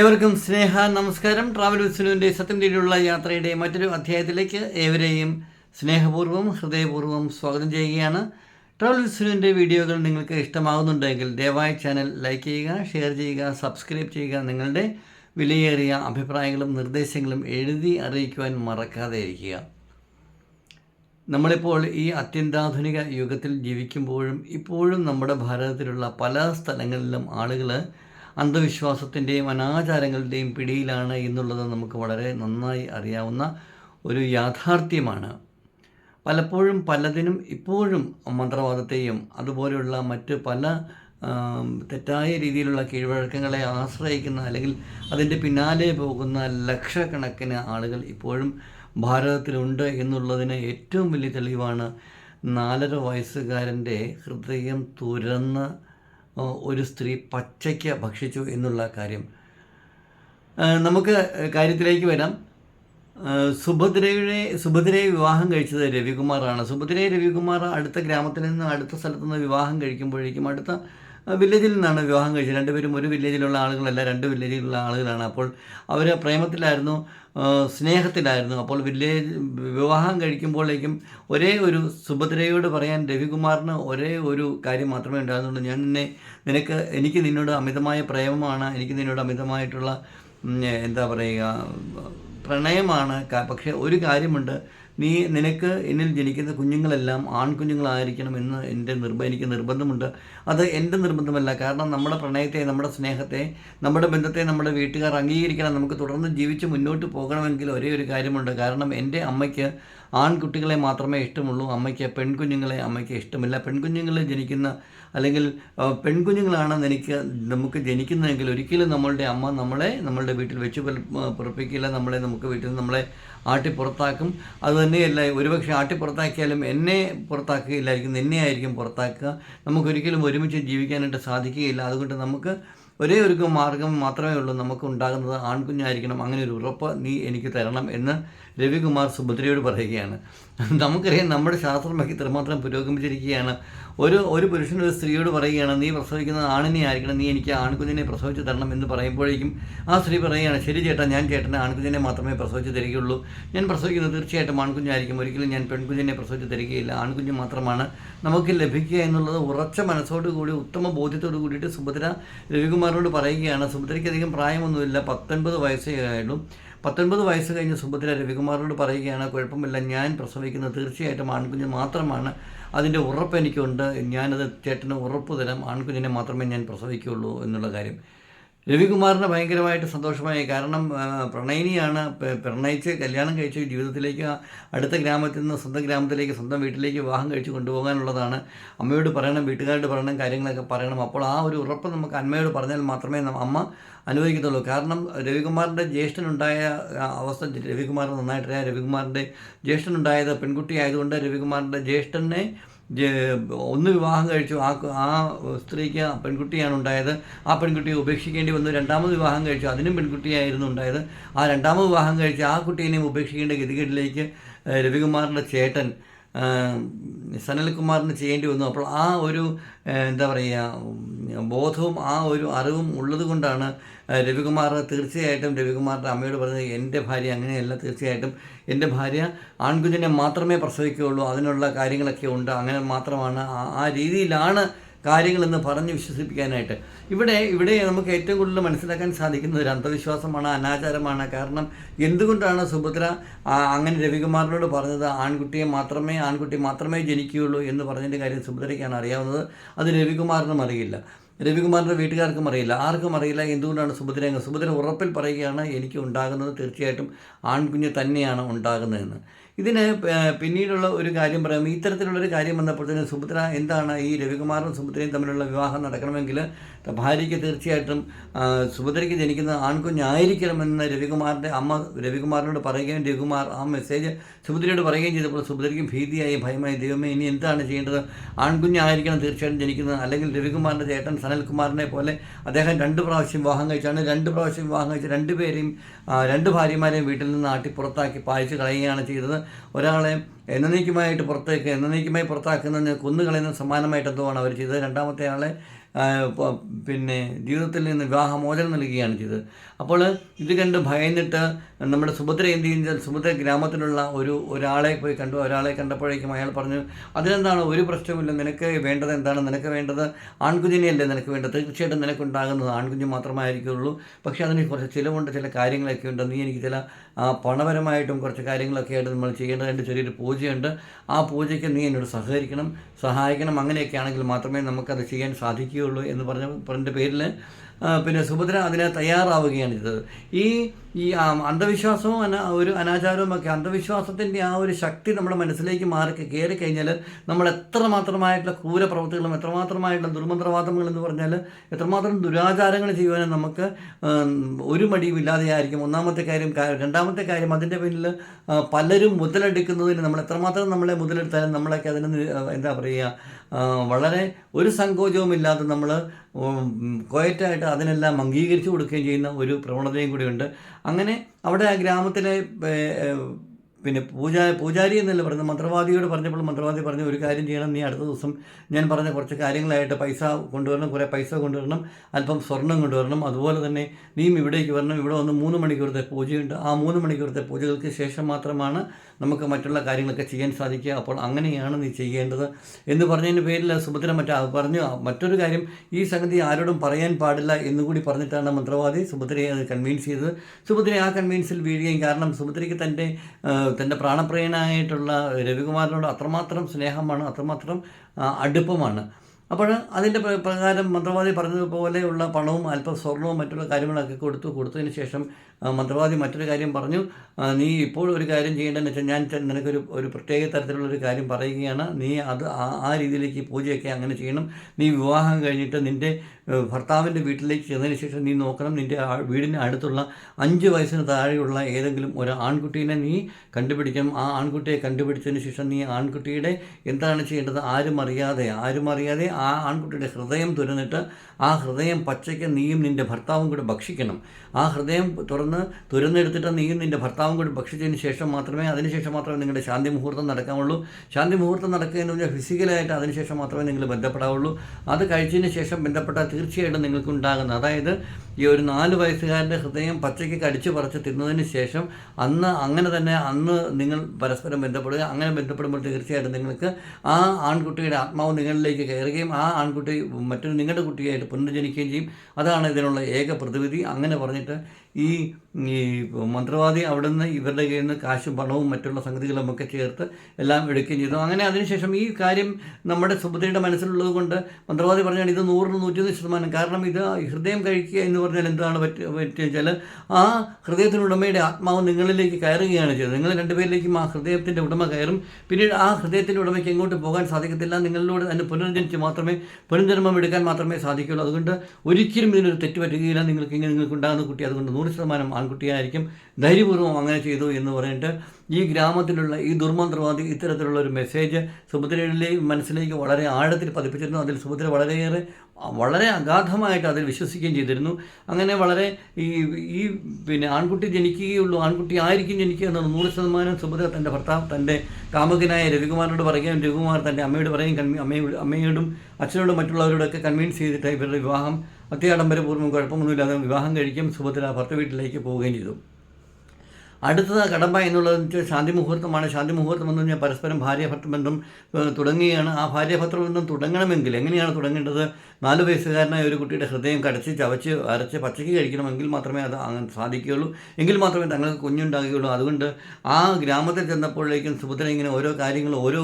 ഏവർക്കും സ്നേഹ നമസ്കാരം. ട്രാവൽ വിസ്നുവിന്റെ സത്യം തേടിയുള്ള യാത്രയുടെ മറ്റൊരു അധ്യായത്തിലേക്ക് ഏവരെയും സ്നേഹപൂർവം ഹൃദയപൂർവം സ്വാഗതം ചെയ്യുകയാണ്. ട്രാവൽ വിസ്നുവിന്റെ വീഡിയോകൾ നിങ്ങൾക്ക് ഇഷ്ടമാകുന്നുണ്ടെങ്കിൽ ദയവായി ചാനൽ ലൈക്ക് ചെയ്യുക ഷെയർ ചെയ്യുക സബ്സ്ക്രൈബ് ചെയ്യുക. നിങ്ങളുടെ വിലയേറിയ അഭിപ്രായങ്ങളും നിർദ്ദേശങ്ങളും എഴുതി അറിയിക്കുവാൻ മറക്കാതെ ഇരിക്കുക. നമ്മളിപ്പോൾ ഈ അത്യന്താധുനിക യുഗത്തിൽ ജീവിക്കുമ്പോഴും ഇപ്പോഴും നമ്മുടെ ഭാരതത്തിലുള്ള പല സ്ഥലങ്ങളിലും ആളുകൾ അന്ധവിശ്വാസത്തിന്റെയും അനാചാരങ്ങളുടെയും പിടിയിലാണ് എന്നുള്ളത് നമുക്ക് വളരെ നന്നായി അറിയാവുന്ന ഒരു യാഥാർത്ഥ്യമാണ്. പലപ്പോഴും പലതിനും ഇപ്പോഴും മന്ത്രവാദത്തെയും അതുപോലെയുള്ള മറ്റ് പല തെറ്റായ രീതിയിലുള്ള കീഴ്വഴക്കങ്ങളെ ആശ്രയിക്കുന്ന അല്ലെങ്കിൽ അതിന്റെ പിന്നാലെ പോകുന്ന ലക്ഷക്കണക്കിന് ആളുകൾ ഇപ്പോഴും ഭാരതത്തിലുണ്ട് എന്നുള്ളതിന് ഏറ്റവും വലിയ തെളിവാണ് നാലര വയസ്സുകാരന്റെ ഹൃദയം തുരന്ന് ഒരു സ്ത്രീ പച്ചയ്ക്ക് ഭക്ഷിച്ചു എന്നുള്ള കാര്യം. നമുക്ക് കാര്യത്തിലേക്ക് വരാം. സുഭദ്രയുടെ സുഭദ്രയെ വിവാഹം കഴിച്ചത് രവികുമാറാണ്. സുഭദ്രയെ രവികുമാർ അടുത്ത ഗ്രാമത്തിൽ നിന്ന് അടുത്ത സ്ഥലത്തുനിന്ന് വിവാഹം കഴിക്കുമ്പോഴേക്കും അടുത്ത വില്ലേജിൽ നിന്നാണ് വിവാഹം കഴിച്ചത്. രണ്ടുപേരും ഒരു വില്ലേജിലുള്ള ആളുകളല്ല രണ്ട് വില്ലേജിലുള്ള ആളുകളാണ്. അപ്പോൾ അവർ പ്രേമത്തിലായിരുന്നു സ്നേഹത്തിലായിരുന്നു. അപ്പോൾ വില്ലേജ് വിവാഹം കഴിക്കുമ്പോഴേക്കും ഒരേ ഒരു സുഭദ്രയോട് പറയാൻ രവികുമാറിന് ഒരേ ഒരു കാര്യം മാത്രമേ ഉണ്ടായിരുന്നുള്ളൂ. ഞാൻ നിന്നെ നിനക്ക് എനിക്ക് നിന്നോട് അമിതമായ പ്രേമമാണ് എനിക്ക് നിന്നോട് അമിതമായിട്ടുള്ള എന്താ പറയുക പ്രണയമാണ്. പക്ഷേ ഒരു കാര്യമുണ്ട്. നീ നിനക്ക് എന്നിൽ ജനിക്കുന്ന കുഞ്ഞുങ്ങളെല്ലാം ആൺകുഞ്ഞുങ്ങളായിരിക്കണം എന്ന് എന്റെ നിർബന്ധം എനിക്ക് നിർബന്ധമുണ്ട്. അത് എന്റെ നിർബന്ധമല്ല. കാരണം നമ്മുടെ പ്രണയത്തെ നമ്മുടെ സ്നേഹത്തെ നമ്മുടെ ബന്ധത്തെ നമ്മുടെ വീട്ടുകാർ അംഗീകരിക്കണം. നമുക്ക് തുടർന്ന് ജീവിച്ച് മുന്നോട്ട് പോകണമെങ്കിൽ ഒരേ ഒരു കാര്യമുണ്ട്. കാരണം എന്റെ അമ്മയ്ക്ക് ആൺകുട്ടികളെ മാത്രമേ ഇഷ്ടമുള്ളൂ. അമ്മയ്ക്ക് പെൺകുഞ്ഞുങ്ങളെ അമ്മയ്ക്ക് ഇഷ്ടമില്ല. പെൺകുഞ്ഞുങ്ങളെ ജനിക്കുന്ന അല്ലെങ്കിൽ പെൺകുഞ്ഞുങ്ങളാണ് എനിക്ക് നമുക്ക് ജനിക്കുന്നതെങ്കിൽ ഒരിക്കലും നമ്മളുടെ അമ്മ നമ്മളെ നമ്മളുടെ വീട്ടിൽ വെച്ച് പുറപ്പിക്കില്ല. നമ്മളെ നമുക്ക് വീട്ടിൽ നമ്മളെ ആട്ടി പുറത്താക്കും അതുതന്നെയല്ല ഒരുപക്ഷെ ആട്ടി പുറത്താക്കിയാലും എന്നെ പുറത്താക്കുകയില്ലായിരിക്കും എന്നെ ആയിരിക്കും പുറത്താക്കുക. നമുക്കൊരിക്കലും ഒരുമിച്ച് ജീവിക്കാനായിട്ട് സാധിക്കുകയില്ല. അതുകൊണ്ട് നമുക്ക് ഒരേ ഒരു മാർഗം മാത്രമേ ഉള്ളൂ നമുക്ക് ഉണ്ടാകുന്നത്. ആൺകുഞ്ഞായിരിക്കണം അങ്ങനെ ഒരു ഉറപ്പ് നീ എനിക്ക് തരണം എന്ന് രവികുമാർ സുഭദ്രയോട് പറയുകയാണ്. നമുക്കറിയാം നമ്മുടെ ശാസ്ത്രമൊക്കെ ഇത്രമാത്രം പുരോഗമിച്ചിരിക്കുകയാണ്. ഒരു ഒരു പുരുഷൻ ഒരു സ്ത്രീയോട് പറയുകയാണ് നീ പ്രസവിക്കുന്നത് ആണിനെ ആയിരിക്കണം നീ എനിക്ക് ആൺകുഞ്ഞിനെ പ്രസവിച്ച് തരണം എന്ന് പറയുമ്പോഴേക്കും ആ സ്ത്രീ പറയുകയാണ് ശരി ചേട്ടാ ഞാൻ ചേട്ടനെ ആൺകുഞ്ഞിനെ മാത്രമേ പ്രസവിച്ച് തരികയുള്ളൂ. ഞാൻ പ്രസവിക്കുന്നത് തീർച്ചയായിട്ടും ആൺകുഞ്ഞായിരിക്കും. ഒരിക്കലും ഞാൻ പെൺകുഞ്ഞിനെ പ്രസവിച്ച് തരികയില്ല. ആൺകുഞ്ഞ് മാത്രമാണ് നമുക്ക് ലഭിക്കുക എന്നുള്ളത് ഉറച്ച മനസ്സോടുകൂടി ഉത്തമ ബോധ്യത്തോടു കൂടിയിട്ട് സുഭദ്ര രവികുമാറിനോട് പറയുകയാണ്. സുഭദ്രയ്ക്ക് അധികം പ്രായമൊന്നുമില്ല. പത്തൊൻപത് വയസ്സേ ആയുള്ളൂ. പത്തൊൻപത് വയസ്സ് കഴിഞ്ഞ സുഭദ്ര രവികുമാറിനോട് പറയുകയാണ് കുഴപ്പമില്ല ഞാൻ പ്രസവിക്കുന്നത് തീർച്ചയായിട്ടും ആൺകുഞ്ഞ് മാത്രമാണ്. അതിന്റെ ഉറപ്പ് എനിക്കുണ്ട്. ഞാനത് ചേട്ടന് ഉറപ്പ് തരാം. ആൺകുഞ്ഞിനെ മാത്രമേ ഞാൻ പ്രസവിക്കുകയുള്ളൂ എന്നുള്ള കാര്യം. രവികുമാറിന് ഭയങ്കരമായിട്ട് സന്തോഷമായി. കാരണം പ്രണയിനിയാണ് പ്രണയിച്ച് കല്യാണം കഴിച്ച് ജീവിതത്തിലേക്ക് അടുത്ത ഗ്രാമത്തിൽ നിന്ന് സ്വന്തം ഗ്രാമത്തിലേക്ക് സ്വന്തം വീട്ടിലേക്ക് വിവാഹം കഴിച്ച് കൊണ്ടുപോകാനുള്ളതാണ്. അമ്മയോട് പറയണം വീട്ടുകാരോട് പറയണം കാര്യങ്ങളൊക്കെ പറയണം. അപ്പോൾ ആ ഒരു ഉറപ്പ് നമുക്ക് അമ്മയോട് പറഞ്ഞാൽ മാത്രമേ അമ്മ അനുവദിക്കത്തുള്ളൂ കാരണം രവികുമാറിന്റെ ജ്യേഷ്ഠനുണ്ടായ അവസ്ഥ രവികുമാർ നന്നായിട്ടറിയാം രവികുമാറിന്റെ ജ്യേഷ്ഠനുണ്ടായത് പെൺകുട്ടി ആയതുകൊണ്ട് രവികുമാറിന്റെ ജ്യേഷ്ഠനെ ഒന്ന് വിവാഹം കഴിച്ചു. ആ ആ സ്ത്രീക്ക് പെൺകുട്ടിയാണ് ഉണ്ടായത്. ആ പെൺകുട്ടിയെ ഉപേക്ഷിക്കേണ്ടി വന്നു. രണ്ടാമത് വിവാഹം കഴിച്ചു. അതിനും പെൺകുട്ടിയായിരുന്നു ഉണ്ടായത്. ആ രണ്ടാമത് വിവാഹം കഴിച്ച് ആ കുട്ടീനെയും ഉപേക്ഷിക്കേണ്ട ഗതികേട്ടിലേക്ക് ഏഹ്, രവികുമാറിന്റെ ചേട്ടൻ സനൽകുമാറിന് ചെയ്യേണ്ടി വന്നു. അപ്പോൾ ആ ഒരു എന്താ പറയുക ബോധവും ആ ഒരു അറിവും ഉള്ളത് കൊണ്ടാണ് രവികുമാർ തീർച്ചയായിട്ടും രവികുമാറിന്റെ അമ്മയോട് പറഞ്ഞത് എന്റെ ഭാര്യ അങ്ങനെയല്ല തീർച്ചയായിട്ടും എന്റെ ഭാര്യ ആൺകുഞ്ഞിനെ മാത്രമേ പ്രസവിക്കുകയുള്ളൂ. അതിനുള്ള കാര്യങ്ങളൊക്കെ ഉണ്ട്. അങ്ങനെ മാത്രമാണ് ആ രീതിയിലാണ് കാര്യങ്ങളെന്ന് പറഞ്ഞ് വിശ്വസിപ്പിക്കാനായിട്ട്. ഇവിടെ ഇവിടെ നമുക്ക് ഏറ്റവും കൂടുതൽ മനസ്സിലാക്കാൻ സാധിക്കുന്നത് ഒരു അന്ധവിശ്വാസമാണ് അനാചാരമാണ്. കാരണം എന്തുകൊണ്ടാണ് സുഭദ്ര അങ്ങനെ രവികുമാറിനോട് പറഞ്ഞത് ആൺകുട്ടിയെ മാത്രമേ ആൺകുട്ടി മാത്രമേ ജനിക്കുകയുള്ളൂ എന്ന് പറഞ്ഞതിന്റെ കാര്യം സുഭദ്രയ്ക്കാണ് അറിയാവുന്നത്. അത് രവികുമാറിനും അറിയില്ല. രവികുമാറിന്റെ വീട്ടുകാർക്കും അറിയില്ല. ആർക്കും അറിയില്ല എന്തുകൊണ്ടാണ് സുഭദ്ര സുഭദ്ര ഉറപ്പിൽ പറയുകയാണ് എനിക്ക് ഉണ്ടാകുന്നത് തീർച്ചയായിട്ടും ആൺകുഞ്ഞ് തന്നെയാണ് ഉണ്ടാകുന്നതെന്ന്. ഇതിന് പിന്നീടുള്ള ഒരു കാര്യം പറയാം. ഇത്തരത്തിലുള്ളൊരു കാര്യം വന്നപ്പോഴത്തേനും സുഭദ്ര എന്താണ് ഈ രവികുമാറും സുഭദ്രയും തമ്മിലുള്ള വിവാഹം നടക്കണമെങ്കിൽ ഭാര്യയ്ക്ക് തീർച്ചയായിട്ടും സുഭദ്രയ്ക്ക് ജനിക്കുന്ന ആൺകുഞ്ഞായിരിക്കണമെന്ന് രവികുമാറിന്റെ അമ്മ രവികുമാറിനോട് പറയുകയും രവികുമാർ ആ മെസ്സേജ് സുഭദ്രയോട് പറയുകയും ചെയ്തപ്പോൾ സുഭദ്രയ്ക്കും ഭീതിയായി ഭയമായി ദൈവമേ ഇനി എന്താണ് ചെയ്യേണ്ടത്? ആൺകുഞ്ഞായിരിക്കണം തീർച്ചയായിട്ടും ജനിക്കുന്നത്. അല്ലെങ്കിൽ രവികുമാറിന്റെ ചേട്ടൻ സനൽകുമാറിനെ പോലെ അദ്ദേഹം രണ്ട് പ്രാവശ്യം വിവാഹം കഴിച്ചാണ് രണ്ട് പ്രാവശ്യം വിവാഹം കഴിച്ച് രണ്ടുപേരെയും രണ്ട് ഭാര്യമാരെയും വീട്ടിൽ നിന്ന് നാട്ടി പുറത്താക്കി പായിച്ച് കളയുകയാണ് ചെയ്തത്. ഒരാളെ എന്നേക്കുമായിട്ട് പുറത്തേക്ക് എന്നേക്കുമായി പുറത്താക്കുന്നതിന് കൊന്നുകളയുന്ന സമാനമായിട്ട് എന്തുവാണ് അവർ ചെയ്തത്? രണ്ടാമത്തെ ആളെ പിന്നെ ജീവിതത്തിൽ നിന്ന് വിവാഹമോചനം നൽകുകയാണ് ചെയ്തത്. അപ്പോൾ ഇത് കണ്ട് ഭയന്നിട്ട് നമ്മുടെ സുഭദ്ര എന്ത് ചെയ്യുന്നത് സുഭദ്ര ഗ്രാമത്തിലുള്ള ഒരു ഒരാളെ പോയി കണ്ടു. ഒരാളെ കണ്ടപ്പോഴേക്കും അയാൾ പറഞ്ഞു അതിനെന്താണ്? ഒരു പ്രശ്നമില്ല നിനക്ക് വേണ്ടത് എന്താണ്? നിനക്ക് വേണ്ടത് ആൺകുഞ്ഞിനെയല്ലേ നിനക്ക് വേണ്ടത്? തീർച്ചയായിട്ടും നിനക്കുണ്ടാകുന്നത് ആൺകുഞ്ഞ് മാത്രമായിരിക്കുള്ളൂ. പക്ഷേ അതിന് കുറച്ച് ചിലവുണ്ട്. ചില കാര്യങ്ങളൊക്കെ ഉണ്ട്. നീ എനിക്ക് ചില പണപരമായിട്ടും കുറച്ച് കാര്യങ്ങളൊക്കെ ആയിട്ട് നമ്മൾ ചെയ്യേണ്ടതായിട്ട് ചെറിയൊരു പൂജയുണ്ട്. ആ പൂജയ്ക്ക് നീ എന്നോട് സഹകരിക്കണം സഹായിക്കണം. അങ്ങനെയൊക്കെ ആണെങ്കിൽ മാത്രമേ നമുക്കത് ചെയ്യാൻ സാധിക്കുകയുള്ളൂ എന്ന് പറഞ്ഞ പറഞ്ഞ പേരിൽ പിന്നെ സുഭദ്ര അതിനെ തയ്യാറാവുകയാണ് ചെയ്തത്. ഈ ഈ അന്ധവിശ്വാസവും അന ഒരു അനാചാരവും ഒക്കെ അന്ധവിശ്വാസത്തിന്റെ ആ ഒരു ശക്തി നമ്മുടെ മനസ്സിലേക്ക് മാറി കയറി കഴിഞ്ഞാൽ നമ്മൾ എത്രമാത്രമായിട്ടുള്ള ക്രൂരപ്രവൃത്തികളും എത്രമാത്രമായിട്ടുള്ള ദുർമന്ത്രവാദങ്ങൾ എന്ന് പറഞ്ഞാൽ എത്രമാത്രം ദുരാചാരങ്ങൾ ചെയ്യുവാനും നമുക്ക് ഒരു മടിയും ഇല്ലാതെയായിരിക്കും. ഒന്നാമത്തെ കാര്യം രണ്ടാമത്തെ കാര്യം അതിന്റെ പിന്നിൽ പലരും മുതലെടുക്കുന്നതിന് നമ്മൾ എത്രമാത്രം നമ്മളെ മുതലെടുത്താലും നമ്മളൊക്കെ അതിന് എന്താ പറയുക വളരെ ഒരു സങ്കോചവും ഇല്ലാതെ നമ്മൾ കോയറ്റായിട്ട് അതിനെല്ലാം അംഗീകരിച്ചു കൊടുക്കുകയും ചെയ്യുന്ന ഒരു പ്രവണതയും കൂടിയുണ്ട്. അങ്ങനെ അവിടെ ആ ഗ്രാമത്തിലെ പിന്നെ പൂജാ പൂജാരി എന്നല്ല പറയുന്നത് മന്ത്രവാദിയോട് പറഞ്ഞപ്പോൾ മന്ത്രവാദി പറഞ്ഞു ഒരു കാര്യം ചെയ്യണം നീ അടുത്ത ദിവസം ഞാൻ പറഞ്ഞ കുറച്ച് കാര്യങ്ങളായിട്ട് പൈസ കൊണ്ടുവരണം കുറേ പൈസ കൊണ്ടുവരണം അല്പം സ്വർണം കൊണ്ടുവരണം. അതുപോലെ തന്നെ നീയും ഇവിടേക്ക് വരണം. ഇവിടെ വന്ന് മൂന്ന് മണിക്കൂറത്തെ പൂജയുണ്ട്. ആ മൂന്ന് മണിക്കൂറത്തെ പൂജകൾക്ക് ശേഷം മാത്രമാണ് നമുക്ക് മറ്റുള്ള കാര്യങ്ങളൊക്കെ ചെയ്യാൻ സാധിക്കുക. അപ്പോൾ അങ്ങനെയാണ് നീ ചെയ്യേണ്ടത്. എന്ന് പറഞ്ഞതിന്റെ പേരിൽ സുഭദ്ര മറ്റ പറഞ്ഞു മറ്റൊരു കാര്യം ഈ സംഗതി ആരോടും പറയാൻ പാടില്ല എന്നുകൂടി പറഞ്ഞിട്ടാണ് മന്ത്രവാദി സുഭദ്രയെ അത് കൺവിൻസ് ചെയ്തത്. സുഭദ്ര ആ കൺവിൻസിൽ വീഴുകയും കാരണം സുഭദ്രയ്ക്ക് തന്റെ തന്റെ പ്രാണപ്രിയനായിട്ടുള്ള രവികുമാറിനോട് അത്രമാത്രം സ്നേഹമാണ് അത്രമാത്രം അടുപ്പമാണ്. അപ്പോൾ അതിന്റെ പ്ര- പ്രകാരം മന്ത്രവാദി പറഞ്ഞതുപോലെയുള്ള പണവും അല്പം സ്വർണവും മറ്റുള്ള കാര്യങ്ങളൊക്കെ കൊടുത്തു കൊടുത്തതിന് ശേഷം മന്ത്രവാദി മറ്റൊരു കാര്യം പറഞ്ഞു. നീ ഇപ്പോൾ ഒരു കാര്യം ചെയ്യേണ്ടതെന്ന് വെച്ചാൽ ഞാൻ നിനക്കൊരു ഒരു പ്രത്യേക തരത്തിലുള്ള ഒരു കാര്യം പറയുകയാണ്. നീ അത് ആ രീതിയിലേക്ക് പൂജയൊക്കെ അങ്ങനെ ചെയ്യണം. നീ വിവാഹം കഴിഞ്ഞിട്ട് നിന്റെ ഭർത്താവിന്റെ വീട്ടിലേക്ക് ചെന്നതിന് ശേഷം നീ നോക്കണം. നിന്റെ വീടിന് അടുത്തുള്ള അഞ്ച് വയസ്സിന് താഴെയുള്ള ഏതെങ്കിലും ഒരു ആൺകുട്ടീനെ നീ കണ്ടുപിടിക്കണം. ആ ആൺകുട്ടിയെ കണ്ടുപിടിച്ചതിന് ശേഷം നീ ആൺകുട്ടിയുടെ എന്താണ് ചെയ്യേണ്ടത്? ആരും അറിയാതെ ആരും അറിയാതെ ആ ആൺകുട്ടിയുടെ ഹൃദയം തുരന്നിട്ട് ആ ഹൃദയം പച്ചയ്ക്ക് നീയും നിന്റെ ഭർത്താവും കൂടെ ഭക്ഷിക്കണം. ആ ഹൃദയം തുറന്ന് തുരന്നെടുത്തിട്ട് നീയും നിന്റെ ഭർത്താവും കൂടി ഭക്ഷിച്ചതിന് ശേഷം മാത്രമേ അതിനുശേഷം മാത്രമേ നിങ്ങളുടെ ശാന്തി മുഹൂർത്തം നടക്കാവുള്ളൂ. ശാന്തി മുഹൂർത്തം നടക്കുക എന്ന് പറഞ്ഞാൽ ഫിസിക്കലായിട്ട് അതിനുശേഷം മാത്രമേ നിങ്ങൾ ബന്ധപ്പെടാവുള്ളൂ. അത് കഴിച്ചതിന് ശേഷം ബന്ധപ്പെട്ടാൽ തീർച്ചയായിട്ടും നിങ്ങൾക്കുണ്ടാകുന്ന അതായത് ഈ ഒരു നാല് വയസ്സുകാരന്റെ ഹൃദയം പച്ചയ്ക്ക് കടിച്ചു പറിച്ച് തിന്നതിന് ശേഷം അന്ന് അങ്ങനെ തന്നെ അന്ന് നിങ്ങൾ പരസ്പരം ബന്ധപ്പെടുക അങ്ങനെ ബന്ധപ്പെടുമ്പോൾ തീർച്ചയായിട്ടും നിങ്ങൾക്ക് ആ ആൺകുട്ടിയുടെ ആത്മാവ് നിങ്ങളിലേക്ക് കയറുകയും ആ ആൺകുട്ടി മറ്റൊരു നിങ്ങളുടെ കുട്ടിയായിട്ട് പുനർജനിക്കുകയും ചെയ്യും. അതാണ് ഇതിനുള്ള ഏക പ്രതിവിധി. അങ്ങനെ പറഞ്ഞിട്ട് ഈ ഈ മന്ത്രവാദി അവിടുന്ന് ഇവരുടെ കയ്യിൽ നിന്ന് കാശും പണവും മറ്റുള്ള സംഗതികളും ഒക്കെ ചേർത്ത് എല്ലാം എടുക്കുകയും ചെയ്തു. അങ്ങനെ അതിനുശേഷം ഈ കാര്യം നമ്മുടെ സുഭദ്രയുടെ മനസ്സിലുള്ളത് കൊണ്ട് മന്ത്രവാദി പറഞ്ഞാൽ ഇത് നൂറിന് നൂറ്റിയൊന്ന് ശതമാനം. കാരണം ഇത് ഹൃദയം കഴിക്കുക എന്ന് പറഞ്ഞാൽ എന്താണ് പറ്റുക പറ്റുക വെച്ചാൽ ആ ഹൃദയത്തിനുടമയുടെ ആത്മാവ് നിങ്ങളിലേക്ക് കയറുകയാണ് ചെയ്തത് നിങ്ങൾ രണ്ടുപേരിലേക്കും ആ ഹൃദയത്തിന്റെ ഉടമ കയറും. പിന്നീട് ആ ഹൃദയത്തിന്റെ ഉടമയ്ക്ക് എങ്ങോട്ട് പോകാൻ സാധിക്കത്തില്ല. നിങ്ങളിലൂടെ തന്നെ പുനർജനിച്ച് മാത്രമേ പുനർജന്മം എടുക്കാൻ മാത്രമേ സാധിക്കുകയുള്ളൂ. അതുകൊണ്ട് ഒരിക്കലും ഇതിനൊരു തെറ്റ് പറ്റുകയില്ല. നിങ്ങൾക്ക് ഇങ്ങനെ നിങ്ങൾക്ക് ഉണ്ടാകുന്ന കുട്ടി അതുകൊണ്ട് നൂറ് ശതമാനം ആൺകുട്ടിയായിരിക്കും. ധൈര്യപൂർവം അങ്ങനെ ചെയ്തു എന്ന് പറഞ്ഞിട്ട് ഈ ഗ്രാമത്തിലുള്ള ഈ ദുർമന്ത്രവാദി ഇത്തരത്തിലുള്ള ഒരു മെസ്സേജ് സുഭദ്രയുടെ മനസ്സിലേക്ക് വളരെ ആഴത്തിൽ പതിപ്പിച്ചിരുന്നു. അതിൽ സുഭദ്ര വളരെയേറെ വളരെ അഗാധമായിട്ട് അതിൽ വിശ്വസിക്കുകയും ചെയ്തിരുന്നു. അങ്ങനെ വളരെ ഈ ഈ പിന്നെ ആൺകുട്ടി ജനിക്കുകയുള്ളൂ ആൺകുട്ടി ആയിരിക്കും ജനിക്കുക എന്നത് നൂറ് ശതമാനം സുഭദ്ര തന്റെ ഭർത്താവ് തന്റെ കാമുകനായ രവികുമാറിനോട് പറയുകയും രവികുമാർ തന്റെ അമ്മയോട് പറയുകയും കൺവി അമ്മയോട് അമ്മയോടും അച്ഛനോടും മറ്റുള്ളവരോടൊക്കെ കൺവിൻസ് ചെയ്തിട്ട് ഇവരുടെ വിവാഹം. അത്യാഡംബരപൂർവം കുഴപ്പമൊന്നുമില്ലാതെ വിവാഹം കഴിക്കും. സുഭദ്ര ഭർത്ത വീട്ടിലേക്ക് പോവുകയും ചെയ്തു. അടുത്തത് കടമ്പ എന്നുള്ളത് ശാന്തി മുഹൂർത്തമാണ് ശാന്തി മുഹൂർത്തം എന്ന് പറഞ്ഞാൽ പരസ്പരം ഭാര്യ ഭർത്തൃ ബന്ധം തുടങ്ങുകയാണ്. ആ ഭാര്യ ഭർത്തൃ ബന്ധം തുടങ്ങണമെങ്കിൽ എങ്ങനെയാണ് തുടങ്ങേണ്ടത്? നാല് വയസ്സുകാരനായ ഒരു കുട്ടിയുടെ ഹൃദയം കടച്ച് ചവച്ച് അരച്ച് പച്ചയ്ക്ക് കഴിക്കണമെങ്കിൽ മാത്രമേ അത് അങ്ങനെ സാധിക്കുകയുള്ളൂ. എങ്കിൽ മാത്രമേ തങ്ങൾക്ക് കുഞ്ഞുണ്ടാകുകയുള്ളൂ. അതുകൊണ്ട് ആ ഗ്രാമത്തിൽ ചെന്നപ്പോഴേക്കും സുഭദ്ര ഇങ്ങനെ ഓരോ കാര്യങ്ങൾ ഓരോ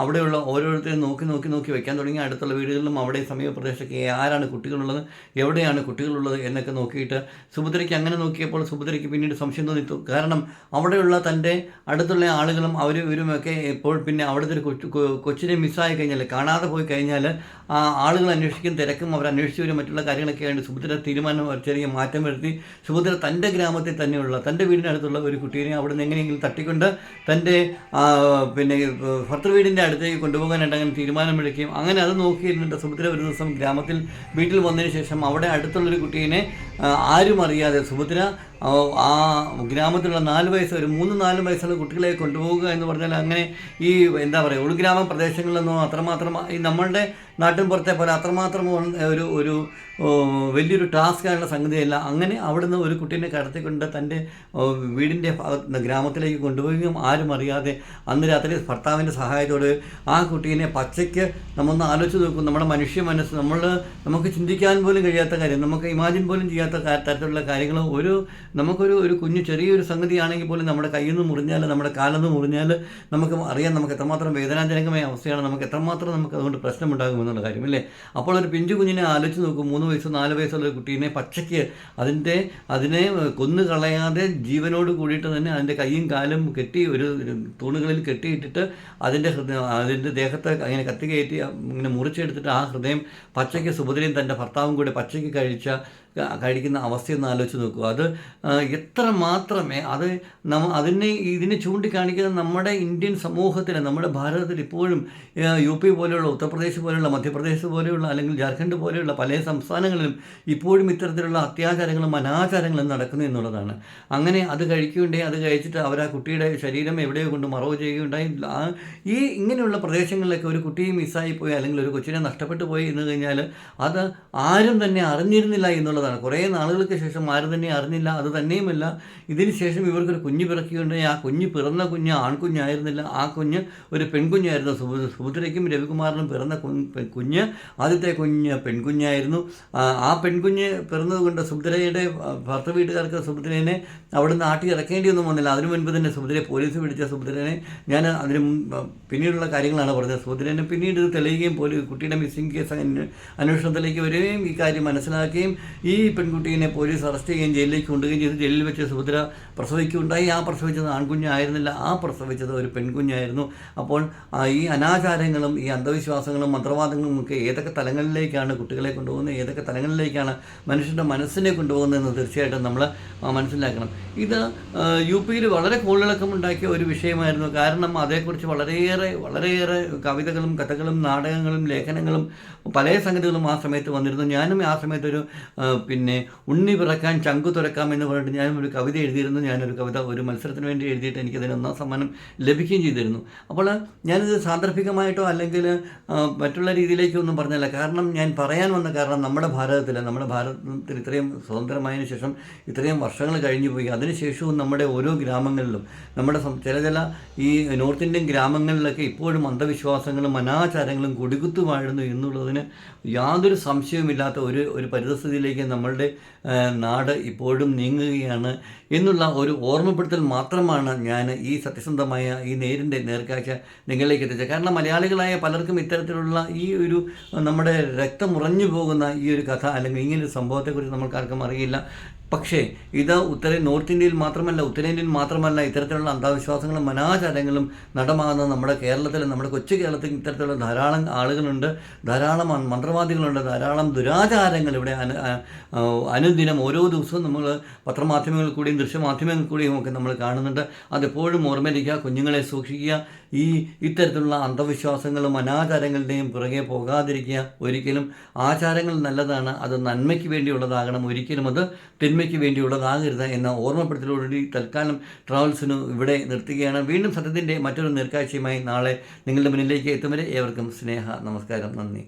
അവിടെയുള്ള ഓരോരുത്തരെയും നോക്കി നോക്കി നോക്കി വെക്കാൻ തുടങ്ങി. അടുത്തുള്ള വീടുകളിലും അവിടെ സമീപ പ്രദേശത്തൊക്കെ ആരാണ് കുട്ടികളുള്ളത് എവിടെയാണ് കുട്ടികളുള്ളത് എന്നൊക്കെ നോക്കിയിട്ട് സുഭദ്രയ്ക്ക് അങ്ങനെ നോക്കിയപ്പോൾ സുഭദ്രയ്ക്ക് പിന്നീട് സംശയം തോന്നി കാരണം അവിടെയുള്ള തന്റെ അടുത്തുള്ള ആളുകളും അവർ ഇവരുമൊക്കെ ഇപ്പോൾ പിന്നെ അവിടുത്തെ ഒരു കൊച്ചിനെ മിസ്സായി കഴിഞ്ഞാൽ കാണാതെ പോയി കഴിഞ്ഞാൽ ആ ആളുകൾ അന്വേഷിക്കും തിരക്കും അവർ അന്വേഷിച്ച് വരും മറ്റുള്ള കാര്യങ്ങളൊക്കെ ആയിട്ട് സുഭദ്ര തീരുമാനം ചെറിയ മാറ്റം വരുത്തി. സുഭദ്ര തന്റെ ഗ്രാമത്തിൽ തന്നെയുള്ള തന്റെ വീടിനടുത്തുള്ള ഒരു കുട്ടീനെ അവിടെ നിന്ന് എങ്ങനെയെങ്കിലും തട്ടിക്കൊണ്ട് തന്റെ പിന്നെ ഭർത്തൃ വീടിന്റെ അടുത്തേക്ക് കൊണ്ടുപോകാനായിട്ട് അങ്ങനെ തീരുമാനമെടുക്കുകയും അങ്ങനെ അത് നോക്കിയിരുന്നിട്ട് സുഭദ്ര ഒരു ദിവസം ഗ്രാമത്തിൽ വീട്ടിൽ വന്നതിന് ശേഷം അവിടെ അടുത്തുള്ളൊരു കുട്ടീനെ ആരും അറിയാതെ സുഭദ്ര ആ, ഗ്രാമത്തിലുള്ള നാല് വയസ്സ് ഒരു മൂന്ന് നാല് വയസ്സുള്ള കുട്ടികളെ കൊണ്ടുപോകുക എന്ന് പറഞ്ഞാൽ അങ്ങനെ ഈ എന്താ പറയുക ഉൾഗ്രാമ പ്രദേശങ്ങളിലൊന്നും അത്രമാത്രം ഈ നമ്മളുടെ നാട്ടിൻ പുറത്തെ പോലെ അത്രമാത്രം ഒരു ഒരു വലിയൊരു ടാസ്ക് ആയുള്ള സംഗതിയല്ല. അങ്ങനെ അവിടുന്ന് ഒരു കുട്ടീനെ കടത്തിക്കൊണ്ട് തന്റെ വീടിന്റെ ഗ്രാമത്തിലേക്ക് കൊണ്ടുപോവുകയും ആരും അറിയാതെ അന്ന് രാത്രി ഭർത്താവിന്റെ സഹായത്തോടെ ആ കുട്ടീനെ പച്ചയ്ക്ക് നമ്മൊന്ന് ആലോചിച്ച് നോക്കും. നമ്മുടെ മനുഷ്യ മനസ്സ് നമ്മൾ നമുക്ക് ചിന്തിക്കാൻ പോലും കഴിയാത്ത കാര്യം നമുക്ക് ഇമാജിൻ പോലും ചെയ്യാത്ത തരത്തിലുള്ള കാര്യങ്ങൾ ഒരു നമുക്കൊരു ഒരു കുഞ്ഞു ചെറിയൊരു സംഗതിയാണെങ്കിൽ പോലും നമ്മുടെ കയ്യിൽ നിന്ന് മുറിഞ്ഞാൽ നമ്മുടെ കാലിൽ നിന്ന് മുറിഞ്ഞാൽ നമുക്ക് അറിയാം നമുക്ക് എത്രമാത്രം വേദനാജനകമായ അവസ്ഥയാണ് നമുക്ക് എത്രമാത്രം നമുക്ക് അതുകൊണ്ട് പ്രശ്നമുണ്ടാകുമെന്നുള്ള കാര്യം അല്ലേ? അപ്പോൾ ഒരു പിഞ്ചു കുഞ്ഞിനെ ആലോചിച്ച് നോക്കും. മൂന്ന് വയസ്സോ നാല് വയസ്സുള്ള ഒരു കുട്ടീനെ പച്ചയ്ക്ക് അതിന്റെ അതിനെ കൊന്നു കളയാതെ ജീവനോട് കൂടിയിട്ട് തന്നെ അതിന്റെ കൈയും കാലും കെട്ടി ഒരു തൂണുകളിൽ കെട്ടിയിട്ടിട്ട് അതിന്റെ ഹൃദയം അതിന്റെ ദേഹത്തെ അങ്ങനെ കത്തി കയറ്റി ഇങ്ങനെ മുറിച്ചെടുത്തിട്ട് ആ ഹൃദയം പച്ചയ്ക്ക് സുഭദ്രയും തന്റെ ഭർത്താവും കൂടെ പച്ചയ്ക്ക് കഴിച്ച കഴിക്കുന്ന അവസ്ഥയൊന്ന് ആലോചിച്ച് നോക്കുക അത് എത്ര മാത്രമേ അത് നമ്മ അതിനെ ഇതിനെ ചൂണ്ടിക്കാണിക്കുന്ന നമ്മുടെ ഇന്ത്യൻ സമൂഹത്തിന് നമ്മുടെ ഭാരതത്തിൽ ഇപ്പോഴും യു പി പോലെയുള്ള ഉത്തർപ്രദേശ് പോലെയുള്ള മധ്യപ്രദേശ് പോലെയുള്ള അല്ലെങ്കിൽ ജാർഖണ്ഡ് പോലെയുള്ള പല സംസ്ഥാനങ്ങളിലും ഇപ്പോഴും ഇത്തരത്തിലുള്ള അത്യാചാരങ്ങളും അനാചാരങ്ങളും നടക്കുന്നു എന്നുള്ളതാണ്. അങ്ങനെ അത് കഴിക്കുകയുണ്ടായി അത് കഴിച്ചിട്ട് അവർ ആ കുട്ടിയുടെ ശരീരം എവിടെയോ കൊണ്ട് മറവ് ചെയ്യുകയുണ്ടായി. ഈ ഇങ്ങനെയുള്ള പ്രദേശങ്ങളിലൊക്കെ ഒരു കുട്ടി മിസ്സായി പോയി അല്ലെങ്കിൽ ഒരു കൊച്ചിനെ നഷ്ടപ്പെട്ടു പോയി എന്ന് കഴിഞ്ഞാൽ അത് ആരും തന്നെ അറിഞ്ഞിരുന്നില്ല എന്നുള്ളതാണ്. കുറേ നാളുകൾക്ക് ശേഷം ആരും തന്നെ അറിഞ്ഞില്ല അത് തന്നെയുമല്ല. ഇതിന് ശേഷം ഇവർക്കൊരു കുഞ്ഞ് പിറക്കുകയുണ്ടായി. ആ കുഞ്ഞ് പിറന്ന കുഞ്ഞ് ആൺകുഞ്ഞായിരുന്നില്ല. ആ കുഞ്ഞ് ഒരു പെൺകുഞ്ഞായിരുന്നു. സുഭ- സുഭദ്രയ്ക്കും രവികുമാറിനും പിറന്ന കുഞ്ഞ് ആദ്യത്തെ കുഞ്ഞ് പെൺകുഞ്ഞായിരുന്നു. ആ, പെൺകുഞ്ഞ് പിറന്നതുകൊണ്ട് സുഭദ്രയുടെ ഭർത്ത വീട്ടുകാർക്ക് സുഭദ്രനെ അവിടുന്ന് ഇറക്കേണ്ടി ഇറക്കേണ്ടിയൊന്നും വന്നില്ല. അതിനു മുൻപ് തന്നെ സുഭദ്രയെ പോലീസ് പിടിച്ച സുഭദ്രനെ ഞാൻ അതിന് പിന്നീടുള്ള കാര്യങ്ങളാണ് പറഞ്ഞത്. സുഭദ്രനെ പിന്നീട് ഇത് തെളിയുകയും പോലീസ് കുട്ടിയുടെ മിസ്സിംഗ് കേസ് അന്വേഷണത്തിലേക്ക് വരികയും ഈ കാര്യം മനസ്സിലാക്കുകയും ഈ പെൺകുട്ടിയെ പോലീസ് അറസ്റ്റ് ചെയ്യുകയും ജയിലിലേക്ക് കൊണ്ടുകയും ചെയ്ത് ജയിലിൽ വെച്ച് സുഭദ്ര പ്രസവിക്കുകയുണ്ടായി. ആ പ്രസവിച്ചത് ആൺകുഞ്ഞായിരുന്നില്ല. ആ പ്രസവിച്ചത് ഒരു പെൺകുഞ്ഞായിരുന്നു. അപ്പോൾ ഈ അനാചാരങ്ങളും ഈ അന്ധവിശ്വാസങ്ങളും മന്ത്രവാദങ്ങളും ഒക്കെ ഏതൊക്കെ തലങ്ങളിലേക്കാണ് കുട്ടികളെ കൊണ്ടുപോകുന്നത്? ഏതൊക്കെ തലങ്ങളിലേക്കാണ് മനുഷ്യന്റെ മനസ്സിനെ കൊണ്ടുപോകുന്നതെന്ന് തീർച്ചയായിട്ടും നമ്മൾ മനസ്സിലാക്കണം. ഇത് യു പിയിൽ വളരെ കോളിളക്കമുണ്ടാക്കിയ ഒരു വിഷയമായിരുന്നു. കാരണം അതേക്കുറിച്ച് വളരെയേറെ വളരെയേറെ കവിതകളും കഥകളും നാടകങ്ങളും ലേഖനങ്ങളും പല സംഗതികളും ആ സമയത്ത് വന്നിരുന്നു. ഞാനും ആ സമയത്തൊരു പിന്നെ ഉണ്ണി പിറക്കാൻ ചങ്കു തുറക്കാം എന്ന് പറഞ്ഞിട്ട് ഞാനും ഒരു കവിത എഴുതിയിരുന്നു. ഞാനൊരു കവിത ഒരു മത്സരത്തിന് വേണ്ടി എഴുതിയിട്ട് എനിക്കതിന് ഒന്നാം സമ്മാനം ലഭിക്കുകയും ചെയ്തിരുന്നു. അപ്പോൾ ഞാനിത് സാന്ദർഭികമായിട്ടോ അല്ലെങ്കിൽ മറ്റുള്ള രീതിയിലേക്കോ ഒന്നും പറഞ്ഞല്ല. കാരണം ഞാൻ പറയാൻ വന്ന കാരണം നമ്മുടെ ഭാരതത്തിൽ നമ്മുടെ ഭാരതത്തിൽ ഇത്രയും സ്വതന്ത്രമായതിനു ശേഷം ഇത്രയും വർഷങ്ങൾ കഴിഞ്ഞു പോയി. അതിനുശേഷവും നമ്മുടെ ഓരോ ഗ്രാമങ്ങളിലും നമ്മുടെ ചില ചില ഈ നോർത്ത് ഇന്ത്യൻ ഗ്രാമങ്ങളിലൊക്കെ ഇപ്പോഴും അന്ധവിശ്വാസങ്ങളും അനാചാരങ്ങളും കൊടികുത്തു വാഴുന്നു എന്നുള്ളതിന് യാതൊരു സംശയവുമില്ലാത്ത ഒരു ഒരു പരിതസ്ഥിതിയിലേക്ക് നമ്മളുടെ നാട് ഇപ്പോഴും നീങ്ങുകയാണ് എന്നുള്ള ഒരു ഓർമ്മപ്പെടുത്തൽ മാത്രമാണ് ഞാൻ ഈ സത്യസന്ധമായ ഈ നേരിന്റെ നേർക്കാഴ്ച നിങ്ങളിലേക്ക് എത്തിച്ചത്. കാരണം മലയാളികളായ പലർക്കും ഇത്തരത്തിലുള്ള ഈ ഒരു നമ്മുടെ രക്തമുറഞ്ഞു പോകുന്ന ഈ ഒരു കഥ അല്ലെങ്കിൽ ഇങ്ങനൊരു സംഭവത്തെക്കുറിച്ച് നമ്മൾക്കാർക്കും അറിയില്ല. പക്ഷേ ഇത് ഉത്തരേ നോർത്ത് ഇന്ത്യയിൽ മാത്രമല്ല ഉത്തരേന്ത്യയിൽ മാത്രമല്ല ഇത്തരത്തിലുള്ള അന്ധവിശ്വാസങ്ങളും മനാചാരങ്ങളും നടമാകുന്ന നമ്മുടെ കേരളത്തിൽ നമ്മുടെ കൊച്ചു കേരളത്തിൽ ഇത്തരത്തിലുള്ള ധാരാളം ആളുകളുണ്ട് ധാരാളം മന്ത്രവാദികളുണ്ട് ധാരാളം ദുരാചാരങ്ങൾ ഇവിടെ അനുദിനം ഓരോ ദിവസവും നമ്മൾ പത്രമാധ്യമങ്ങളിൽ കൂടിയും ദൃശ്യമാധ്യമങ്ങളിൽ കൂടിയും ഒക്കെ നമ്മൾ കാണുന്നുണ്ട്. അതെപ്പോഴും ഓർമ്മയിരിക്കുക കുഞ്ഞുങ്ങളെ സൂക്ഷിക്കുക ഈ ഇത്തരത്തിലുള്ള അന്ധവിശ്വാസങ്ങളും അനാചാരങ്ങളുടെയും പുറകെ പോകാതിരിക്കുക. ഒരിക്കലും ആചാരങ്ങൾ നല്ലതാണ് അത് നന്മയ്ക്ക് വേണ്ടിയുള്ളതാകണം. ഒരിക്കലും അത് തിന്മയ്ക്ക് വേണ്ടിയുള്ളതാകരുത് എന്ന ഓർമ്മപ്പെടുത്തലോടുകൂടി തൽക്കാലം ട്രാവൽസിന് ഇവിടെ നിർത്തുകയാണ്. വീണ്ടും സത്യത്തിന്റെ മറ്റൊരു നേർക്കാഴ്ചയുമായി നാളെ നിങ്ങളുടെ മുന്നിലേക്ക് എത്തും വരെ ഏവർക്കും സ്നേഹ നമസ്കാരം നന്ദി.